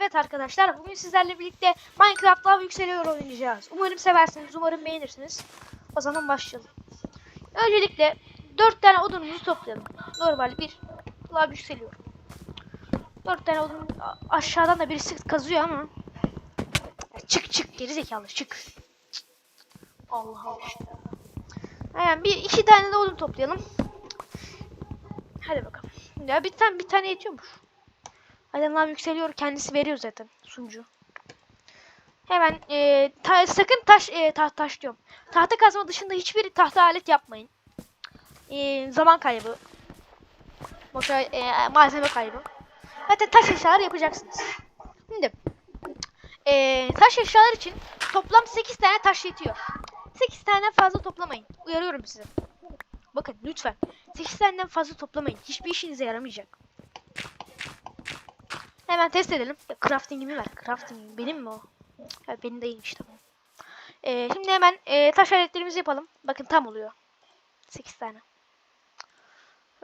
Evet arkadaşlar bugün sizlerle birlikte Minecraft Yükseliyor oynayacağız. Umarım seversiniz, umarım beğenirsiniz. O zaman başlayalım. Öncelikle 4 tane odunumuzu toplayalım. Normal bir Lava Yükseliyor. 4 tane odun aşağıdan da birisi kazıyor ama. Çık çık geri zekalı çık. Allah Allah. Hemen bir iki tane de odun toplayalım. Hadi bakalım. Ya bir tane bir tane yetiyormuş. Adamlar yükseliyor. Kendisi veriyor zaten sunucu. Hemen e, ta- sakın taş e, taht taş diyorum. Tahta kazma dışında hiçbir tahta alet yapmayın. E, zaman kaybı. Boşa e, malzeme kaybı. Zaten taş eşyalar yapacaksınız. Şimdi e, taş eşyalar için toplam 8 tane taş yetiyor. 8 tane fazla toplamayın. Uyarıyorum size. Bakın lütfen. 8 taneden fazla toplamayın. Hiçbir işinize yaramayacak. Hemen test edelim. Crafting'imi ver. Crafting benim mi o? Ha, benim değilmiş tamam. Ee, şimdi hemen e, taş aletlerimizi yapalım. Bakın tam oluyor. 8 tane.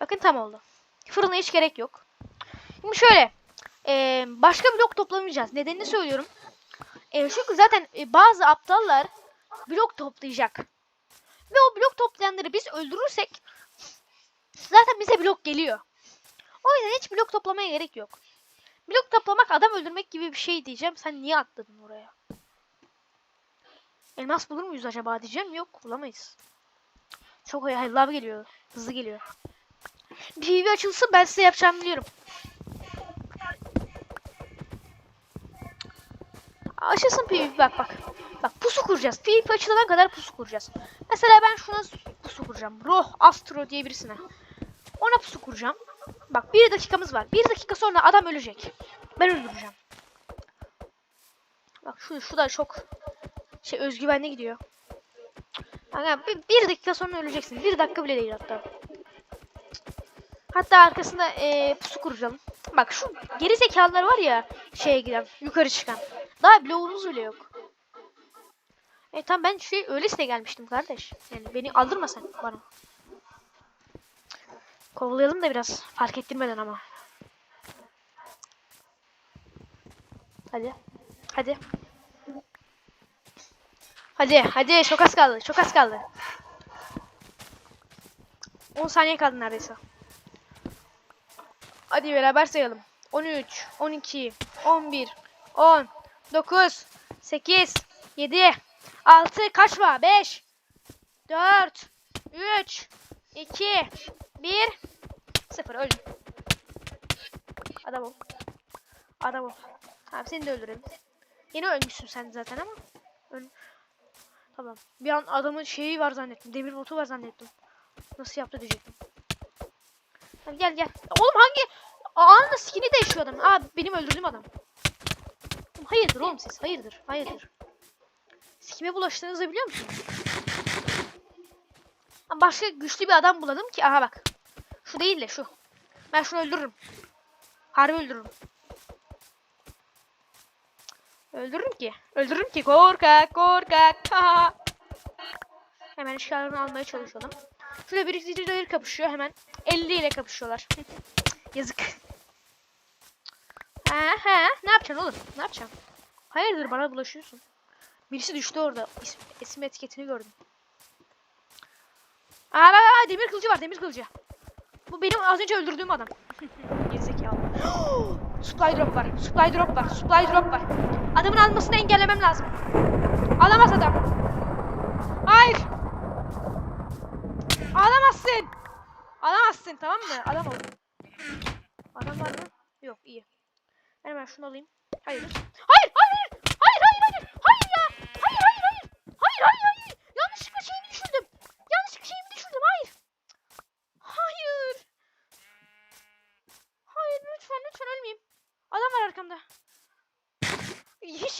Bakın tam oldu. Fırına hiç gerek yok. Şimdi şöyle. e, başka blok toplamayacağız. Nedenini söylüyorum. E, çünkü zaten e, bazı aptallar blok toplayacak. Ve o blok toplayanları biz öldürürsek zaten bize blok geliyor. O yüzden hiç blok toplamaya gerek yok. Blok toplamak adam öldürmek gibi bir şey diyeceğim. Sen niye atladın oraya? Elmas bulur muyuz acaba diyeceğim. Yok bulamayız. Çok hayır lav geliyor. Hızlı geliyor. PvP açılsın ben size yapacağımı biliyorum. Açılsın PvP bak bak. Bak pusu kuracağız. PvP açılana kadar pusu kuracağız. Mesela ben şuna pusu kuracağım. Roh Astro diye birisine. Ona pusu kuracağım. Bak bir dakikamız var. Bir dakika sonra adam ölecek. Ben öldüreceğim. Bak şu, şu da çok şey özgüvenli gidiyor. Yani bir, bir dakika sonra öleceksin. Bir dakika bile değil hatta. Hatta arkasında eee, pusu kuracağım. Bak şu geri zekalılar var ya şeye giden, yukarı çıkan. Daha bloğumuz bile yok. E tamam ben şey öylesine gelmiştim kardeş. Yani beni aldırma sen bana. Kovalayalım da biraz fark ettirmeden ama. Hadi. Hadi. Hadi hadi çok az kaldı. Çok az kaldı. 10 saniye kaldı neredeyse. Hadi beraber sayalım. 13, 12, 11, 10, 9, 8, 7, 6, kaçma? 5, 4, 3, 2, 1, 0. Öldüm. Adam ol. Adam ol. Tamam seni de öldürelim. Yeni ölmüşsün sen zaten ama. Öl tamam. Bir an adamın şeyi var zannettim. Demir botu var zannettim. Nasıl yaptı diyecektim. Hadi gel gel. Oğlum hangi anında skin'i değişiyor adam. Aa benim öldürdüğüm adam. Hayırdır oğlum siz? Hayırdır? Hayırdır? Sikime bulaştığınızı biliyor musunuz? Başka güçlü bir adam bulalım ki. Aha bak. Şu değil de şu. Ben şunu öldürürüm. Harbi öldürürüm. Öldürürüm ki. Öldürürüm ki. Korkak korkak. Hemen eşyalarını almaya çalışalım. Şurada biriktiricileri kapışıyor hemen. 50 ile kapışıyorlar. Yazık. Ha ha. Ne yapacaksın oğlum? Ne yapacaksın? Hayırdır bana bulaşıyorsun. Birisi düştü orada. İsim, isim etiketini gördüm. Aa, aa, aa, demir kılıcı var demir kılıcı. Bu benim az önce öldürdüğüm adam. Gerizekalı. supply drop var. Supply drop var. Supply drop var. Adamın almasını engellemem lazım. Alamaz adam. Hayır. Alamazsın. Alamazsın tamam mı? Adam ol. Adam var mı? Yok iyi. Ben hemen şunu alayım. Hayır. Hayır hayır. Hayır hayır hayır. Hayır ya. Hayır hayır hayır. Hayır hayır hayır. Yanlışlıkla şeyimi düşürdüm. Yanlışlıkla şeyimi düşürdüm. Hayır. Hayır. Hayır lütfen lütfen ölmeyeyim. Adam var arkamda.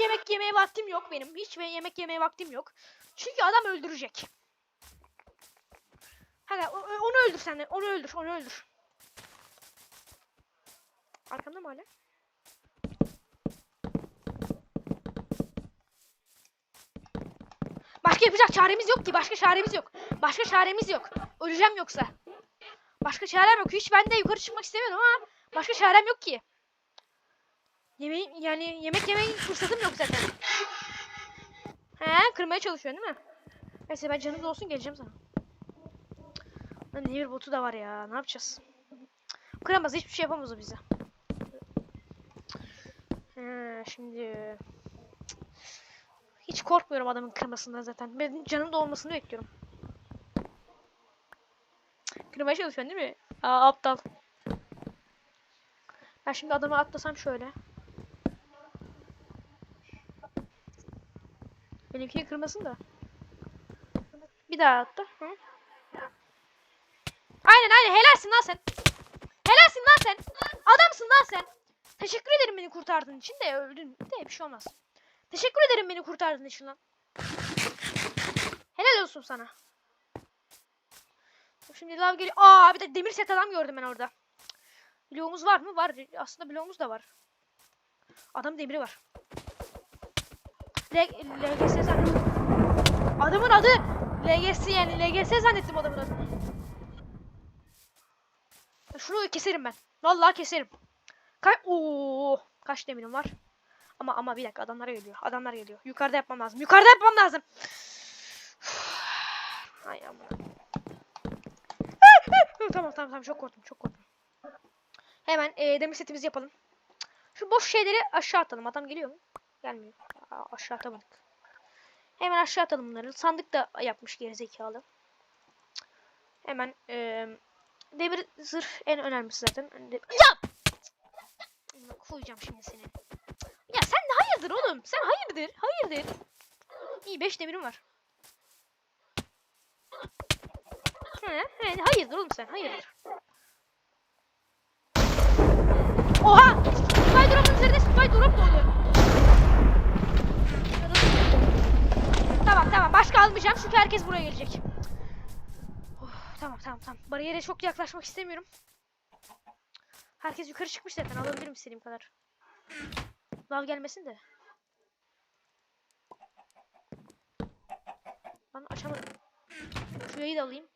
Yemek yemeye vaktim yok benim. Hiç yemek yemeye vaktim yok. Çünkü adam öldürecek. O- onu öldür sen de. Onu öldür. Onu öldür. Arkamda mı hala? Başka yapacak çaremiz yok ki. Başka çaremiz yok. Başka çaremiz yok. Öleceğim yoksa. Başka çarem yok. Hiç ben de yukarı çıkmak istemiyorum ama başka çarem yok ki. Yemeği yani yemek yemeyi fırsatım yok zaten. He kırmaya çalışıyorsun değil mi? Neyse ben canım olsun geleceğim sana. Lan demir botu da var ya. Ne yapacağız? Kıramaz hiçbir şey yapamaz o bize. He, şimdi hiç korkmuyorum adamın kırmasından zaten. Benim canım da olmasını bekliyorum. Kırmaya çalışıyorsun değil mi? Aa aptal. Ben şimdi adamı atlasam şöyle. Benimkini kırmasın da. Bir daha atla. Hı? Aynen aynen helalsin lan sen. Helalsin lan sen. Adamsın lan sen. Teşekkür ederim beni kurtardığın için de öldün de bir şey olmaz. Teşekkür ederim beni kurtardığın için lan. Helal olsun sana. Şimdi lav geliyor. Aa bir de demir set adam gördüm ben orada. Bloğumuz var mı? Var. Aslında bloğumuz da var. Adam demiri var. LGS zannettim. Adamın adı LGS yani LGS zannettim adamın adını. Şunu keserim ben. Vallahi keserim. Kay Oo, kaç demirim var? Ama ama bir dakika adamlar geliyor. Adamlar geliyor. Yukarıda yapmam lazım. Yukarıda yapmam lazım. Ay aman. tamam tamam tamam çok korktum çok korktum. Hemen e, demir setimizi yapalım. Şu boş şeyleri aşağı atalım. Adam geliyor mu? Gelmiyor. Aa, aşağı atamadık. Hemen aşağı atalım bunları. Sandık da yapmış gerizekalı. Hemen e, demir zırh en önemlisi zaten. De- ya! Koyacağım şimdi seni. Ya sen de hayırdır oğlum? Sen hayırdır? Hayırdır? İyi 5 demirim var. He, he, hayırdır oğlum sen? Hayırdır? Oha! Spy drop'un üzerinde spy drop da oluyor. Tamam tamam almayacağım çünkü herkes buraya gelecek. Of, tamam tamam tamam. Bariyere çok yaklaşmak istemiyorum. Herkes yukarı çıkmış zaten alabilirim istediğim kadar. Lav gelmesin de. Lan açamadım. Şurayı da alayım.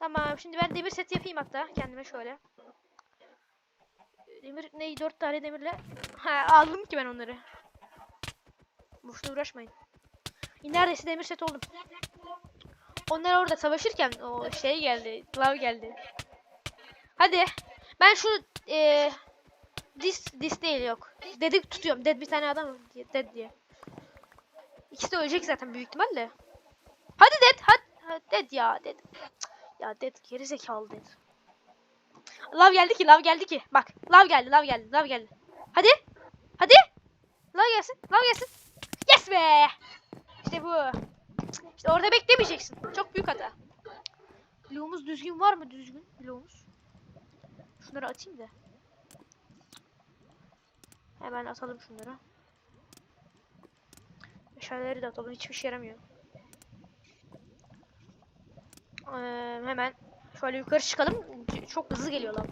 Tamam şimdi ben demir set yapayım hatta kendime şöyle. Demir ne dört tane demirle ha, aldım ki ben onları. Boşuna uğraşmayın. Neredeyse demir set oldum. Onlar orada savaşırken o şey geldi, lav geldi. Hadi. Ben şu e, dis dis değil yok. Dedi tutuyorum. Dead bir tane adam dead diye. İkisi de ölecek zaten büyük ihtimalle. Hadi dead, hadi, dead ya dead. Ya dead geri zekalı dead. Lav geldi ki, lav geldi ki. Bak, lav geldi, lav geldi, lav geldi. Hadi. Hadi. Lav gelsin, lav gelsin. Yes be. İşte bu. İşte orada beklemeyeceksin. Çok büyük hata. Bloğumuz düzgün var mı düzgün bloğumuz? Şunları atayım da. Hemen atalım şunları. Meşaleleri de atalım. Hiçbir şey yaramıyor. Ee, hemen şöyle yukarı çıkalım. Çok hızlı geliyorlar.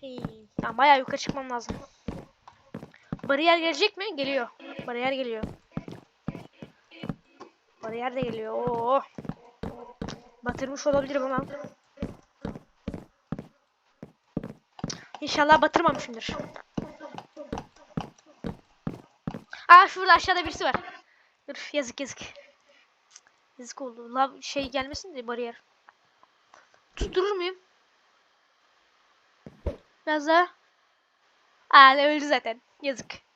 Hey. Ya bayağı yukarı çıkmam lazım. Bariyer gelecek mi? Geliyor. Bariyer geliyor. Bariyer de geliyor. Oo. Batırmış olabilirim ama. İnşallah batırmamışımdır. Aa şurada aşağıda birisi var. Dur yazık yazık. Yazık oldu. Lav şey gelmesin de bariyer. Tutturur muyum? Biraz daha. Aa öldü zaten. Yazık.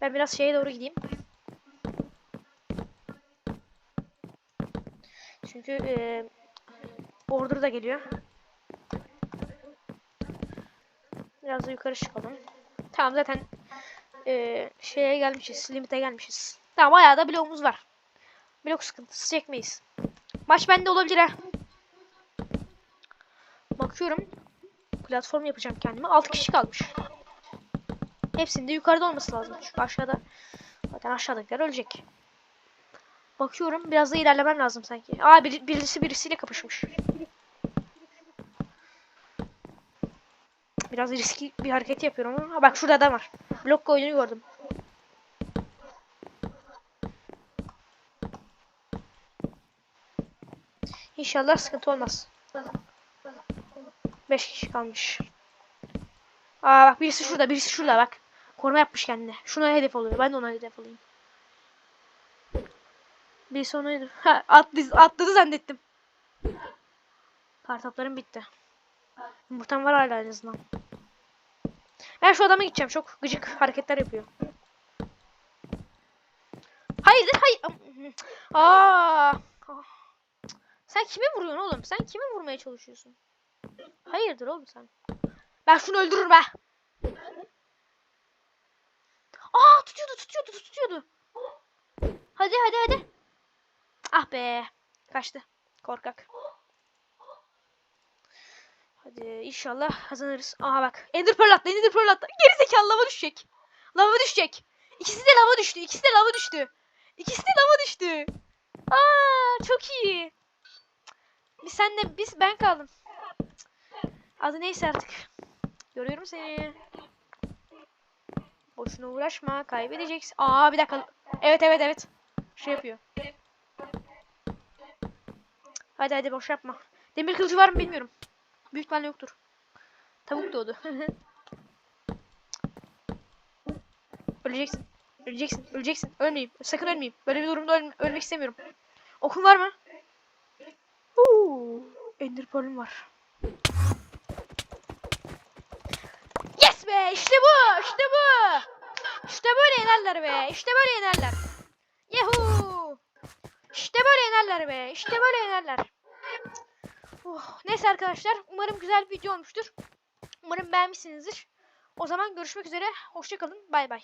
Ben biraz şeye doğru gideyim. Çünkü e, order da geliyor. Biraz da yukarı çıkalım. Tamam zaten e, şeye gelmişiz. Limite gelmişiz. Tamam bayağı da bloğumuz var. Blok sıkıntısı çekmeyiz. Maç bende olabilir ha. Bakıyorum. Platform yapacağım kendime. 6 kişi kalmış. Hepsinde yukarıda olması lazım. Çünkü aşağıda zaten aşağıdakiler ölecek. Bakıyorum biraz da ilerlemem lazım sanki. Aa bir, birisi birisiyle kapışmış. Biraz riskli bir hareket yapıyorum ha, bak şurada adam var. Blok koyduğunu gördüm. İnşallah sıkıntı olmaz. 5 kişi kalmış. Aa bak birisi şurada, birisi şurada bak. Koruma yapmış kendine. Şuna hedef oluyor. Ben de ona hedef olayım. Birisi ona hedef. Ha, atladı, atladı zannettim. Kartoplarım bitti. Yumurtam var hala en azından. Ben şu adama gideceğim. Çok gıcık hareketler yapıyor. Hayırdır? Hayır. Aa. Sen kime vuruyorsun oğlum? Sen kime vurmaya çalışıyorsun? Hayırdır oğlum sen? Ben şunu öldürürüm ha. Aa tutuyordu tutuyordu. Hadi hadi hadi. Ah be. Kaçtı. Korkak. Hadi inşallah kazanırız. Aha bak. Ender Pearl attı. Ender Pearl attı. Geri zekalı lava düşecek. Lava düşecek. İkisi de lava düştü. İkisi de lava düştü. İkisi de lava düştü. Aa çok iyi. Biz senle biz ben kaldım. Adı neyse artık. Görüyorum seni. Boşuna uğraşma. Kaybedeceksin. Aa bir dakika. Evet evet evet. Şey yapıyor. Hadi hadi boş yapma. Demir kılıcı var mı bilmiyorum. Büyük ihtimalle yoktur. Tavuk doğdu. öleceksin. Öleceksin. Öleceksin. Ölmeyeyim. Sakın ölmeyeyim. Böyle bir durumda ölme- ölmek istemiyorum. Okun var mı? Uuu. Ender var. Yes be! İşte bu! İşte bu! İşte böyle yenerler be! İşte böyle yenerler. Yuhuu! İşte böyle yenerler be! İşte böyle yenerler. Oh, neyse arkadaşlar. Umarım güzel bir video olmuştur. Umarım beğenmişsinizdir. O zaman görüşmek üzere. Hoşçakalın. Bay bay.